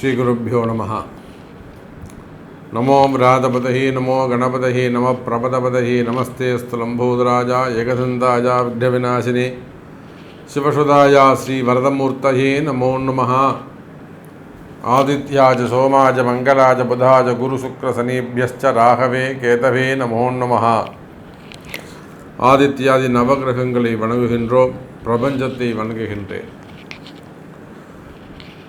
ஸ்ரீகுருப்போ நம நமோ விராதபதஹி நமோ கணபதஹி நம பிரபதபதஹி நமஸ்தே ஸ்துலம்போதராஜா ஏகசந்தாயா விக்னவிநாசினி சிவசுதாயா ஸ்ரீ வரதமூர்த்தயே நமோ நம ஆதித்யாஜ சோமாஜ மங்களாஜ புதாஜ குருசுக்ரசனீபியశ్చ ராகவே கேதவே நமோ நம ஆதித்யாதி நவகிரகங்களை வணங்குகின்றோம் பிரபஞ்சத்தை வணங்குகின்றேன்.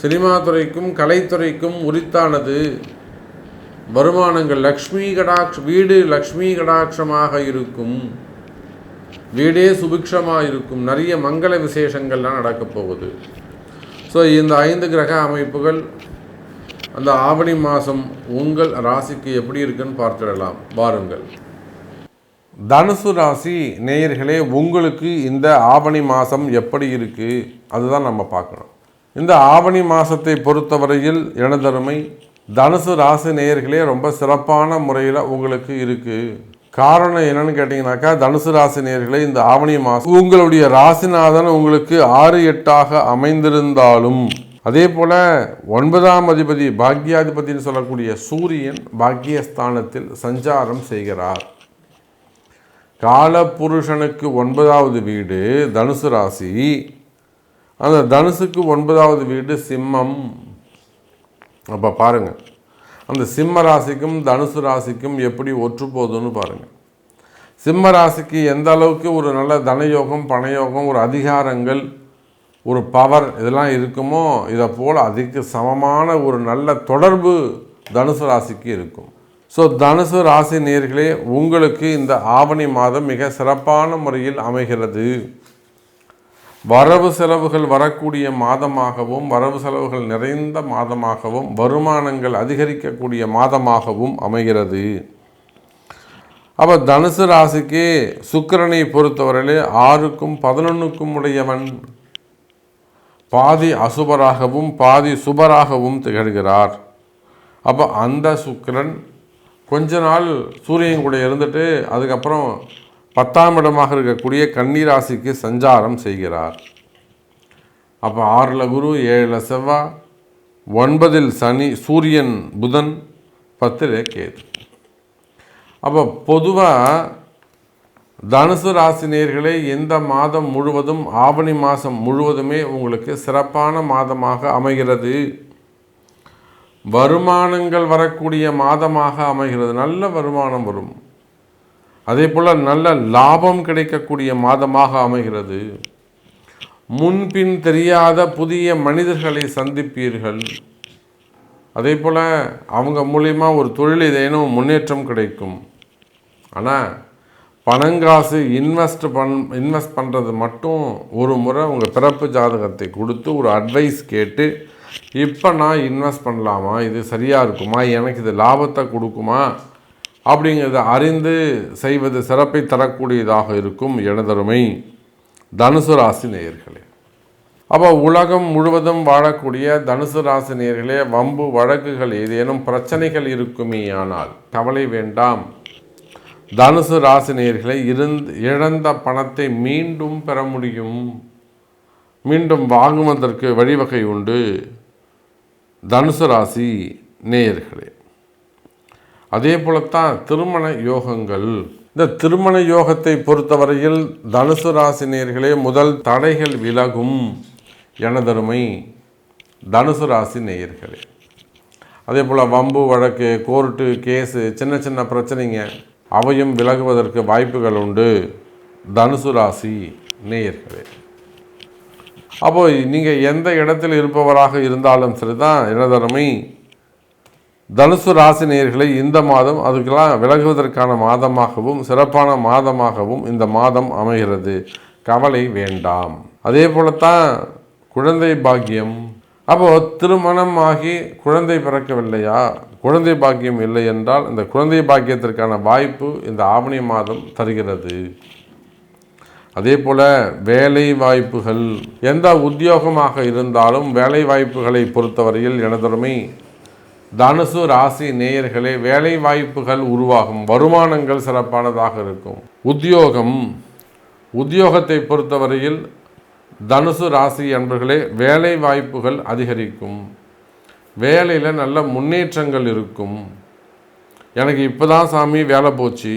சினிமா துறைக்கும் கலைத்துறைக்கும் உரித்தானது வருமானங்கள் லக்ஷ்மி கடாட்ச வீடு லக்ஷ்மி கடாட்சமாக இருக்கும். வீடே சுபிக்ஷமாக இருக்கும். நிறைய மங்கள விசேஷங்கள்லாம் நடக்கப் போகுது. ஸோ இந்த ஐந்து கிரக அமைப்புகள் அந்த ஆவணி மாதம் உங்கள் ராசிக்கு எப்படி இருக்குன்னு பார்த்துடலாம். பாருங்கள். தனுசு ராசி நேயர்களே உங்களுக்கு இந்த ஆவணி மாதம் எப்படி இருக்குது அதுதான் நம்ம பார்க்கணும். இந்த ஆவணி மாதத்தை பொறுத்தவரையில் எனதருமை தனுசு ராசி நேயர்களே ரொம்ப சிறப்பான முறையில் உங்களுக்கு இருக்குது காரணம் என்னன்னு கேட்டிங்கனாக்கா தனுசு ராசி நேர்களை இந்த ஆவணி மாதம் உங்களுடைய ராசிநாதன் உங்களுக்கு ஆறு எட்டாக அமைந்திருந்தாலும் அதே போல் ஒன்பதாம் அதிபதி பாக்யாதிபதினு சொல்லக்கூடிய சூரியன் பாக்கியஸ்தானத்தில் சஞ்சாரம் செய்கிறார். காலபுருஷனுக்கு ஒன்பதாவது வீடு தனுசு ராசி. அந்த தனுசுக்கு ஒன்பதாவது வீடு சிம்மம். அப்போ பாருங்கள் அந்த சிம்ம ராசிக்கும் தனுசு ராசிக்கும் எப்படி ஒற்று போகுதுன்னு பாருங்கள் சிம்ம ராசிக்கு எந்த அளவுக்கு ஒரு நல்ல தனயோகம் பணயோகம் ஒரு அதிகாரங்கள் ஒரு பவர் இதெல்லாம் இருக்குமோ இதை போல் அதுக்கு சமமான ஒரு நல்ல தொடர்பு தனுசு ராசிக்கு இருக்கும். ஸோ தனுசு ராசி நேர்களே உங்களுக்கு இந்த ஆவணி மாதம் மிக சிறப்பான முறையில் அமைகிறது. வரவு செலவுகள் வரக்கூடிய மாதமாகவும் வரவு செலவுகள் நிறைந்த மாதமாகவும் வருமானங்கள் அதிகரிக்கக்கூடிய மாதமாகவும் அமைகிறது. அப்போ தனுசு ராசிக்கு சுக்கிரனை பொறுத்தவரையிலே ஆறுக்கும் பதினொன்றுக்கும் உடையவன் பாதி அசுபராகவும் பாதி சுபராகவும் திகழ்கிறார். அப்போ அந்த சுக்கிரன் கொஞ்ச நாள் சூரியன் கூட இருந்துட்டு அதுக்கப்புறம் பத்தாம் இடமாக இருக்கக்கூடிய கன்னிராசிக்கு சஞ்சாரம் செய்கிறார். அப்போ ஆறில் குரு ஏழில் செவ்வாய் ஒன்பதில் சனி சூரியன் புதன் பத்தில் கேது. அப்போ பொதுவாக தனுசு ராசி இந்த மாதம் முழுவதும் ஆவணி மாதம் முழுவதுமே உங்களுக்கு சிறப்பான மாதமாக அமைகிறது. வருமானங்கள் வரக்கூடிய மாதமாக அமைகிறது. நல்ல வருமானம் வரும். அதே போல் நல்ல லாபம் கிடைக்கக்கூடிய மாதமாக அமைகிறது. முன்பின் தெரியாத புதிய மனிதர்களை சந்திப்பீர்கள். அதே போல் அவங்க மூலயமா ஒரு தொழில் ஏதேனும் முன்னேற்றம் கிடைக்கும். ஆனால் பணங்காசு இன்வெஸ்ட் பண் இன்வெஸ்ட் பண்ணுறது மட்டும் ஒரு முறை உங்கள் பிறப்பு ஜாதகத்தை கொடுத்து ஒரு அட்வைஸ் கேட்டு இப்போ நான் இன்வெஸ்ட் பண்ணலாமா? இது சரியாக இருக்குமா? எனக்கு இது லாபத்தை கொடுக்குமா? அப்படிங்கிறத அறிந்து செய்வது சிறப்பை தரக்கூடியதாக இருக்கும் எனதருமை தனுசு ராசி நேயர்களே. அப்போ உலகம் முழுவதும் வாழக்கூடிய தனுசு ராசி நேர்களே வம்பு வழக்குகள் ஏதேனும் பிரச்சனைகள் இருக்குமே ஆனால் கவலை வேண்டாம். தனுசு ராசி நேயர்களை இருந்து இழந்த பணத்தை மீண்டும் பெற முடியும். மீண்டும் வாங்குவதற்கு வழிவகை உண்டு தனுசு ராசி நேயர்களே. அதே போலத்தான் திருமண யோகங்கள். இந்த திருமண யோகத்தை பொறுத்தவரையில் தனுசு ராசினியர்களே முதல் தடைகள் விலகும் எனதருமை தனுசு ராசி நேயர்களே. அதே போல் வம்பு வழக்கு கோர்ட்டு கேஸு சின்ன சின்ன பிரச்சனைங்க அவையும் விலகுவதற்கு வாய்ப்புகள் உண்டு. தனுசு ராசி நேயர்களே. அப்போது நீங்கள் எந்த இடத்தில் இருப்பவராக இருந்தாலும் சரிதான் எனதருமை தனுசு ராசினியர்களை இந்த மாதம் அதுக்கெல்லாம் விலகுவதற்கான மாதமாகவும் சிறப்பான மாதமாகவும் இந்த மாதம் அமைகிறது. கவலை வேண்டாம். அதே போலத்தான் குழந்தை பாக்கியம். அப்போ திருமணம் ஆகி குழந்தை பிறக்கவில்லையா? குழந்தை பாக்கியம் இல்லை என்றால் இந்த குழந்தை பாக்கியத்திற்கான வாய்ப்பு இந்த ஆவணி மாதம் தருகிறது. அதே போல் வேலை வாய்ப்புகள். எந்த உத்தியோகமாக இருந்தாலும் வேலை வாய்ப்புகளை பொறுத்தவரையில் எனதொருமை தனுசு ராசி நேயர்களே வேலை வாய்ப்புகள் உருவாகும் வருமானங்கள் சிறப்பானதாக இருக்கும். உத்தியோகம். உத்தியோகத்தை பொறுத்தவரையில் தனுசு ராசி அன்பர்களே வேலை வாய்ப்புகள் அதிகரிக்கும். வேலையில் நல்ல முன்னேற்றங்கள் இருக்கும். எனக்கு இப்போ தான் சாமி வேலை போச்சு.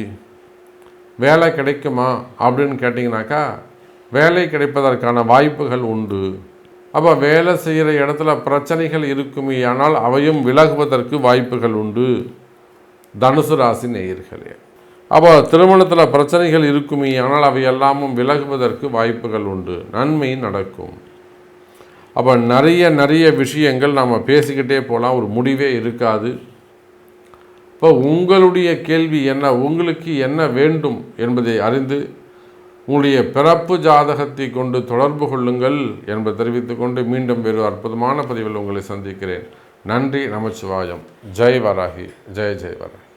வேலை கிடைக்குமா அப்படின்னு கேட்டிங்கனாக்கா வேலை கிடைப்பதற்கான வாய்ப்புகள் உண்டு. அப்போ வேலை செய்கிற இடத்துல பிரச்சனைகள் இருக்குமே ஆனால் அவையும் விலகுவதற்கு வாய்ப்புகள் உண்டு. தனுசு ராசி நேயர்களே அப்போ திருமணத்தில் பிரச்சனைகள் இருக்குமே ஆனால் அவை எல்லாமும் விலகுவதற்கு வாய்ப்புகள் உண்டு. நன்மை நடக்கும். அப்போ நிறைய நிறைய விஷயங்கள் நாம் பேசிக்கிட்டே போகலாம் ஒரு முடிவே இருக்காது. இப்போ உங்களுடைய கேள்வி என்ன உங்களுக்கு என்ன வேண்டும் என்பதை அறிந்து உங்களுடைய பிறப்பு ஜாதகத்தை கொண்டு தொடர்பு கொள்ளுங்கள் என்பதை தெரிவித்துக் கொண்டு மீண்டும் வேறு அற்புதமான பதிவில் உங்களை சந்திக்கிறேன். நன்றி நமச்சிவாயம். ஜெய் வராகி. ஜெய் ஜெய் வராகி.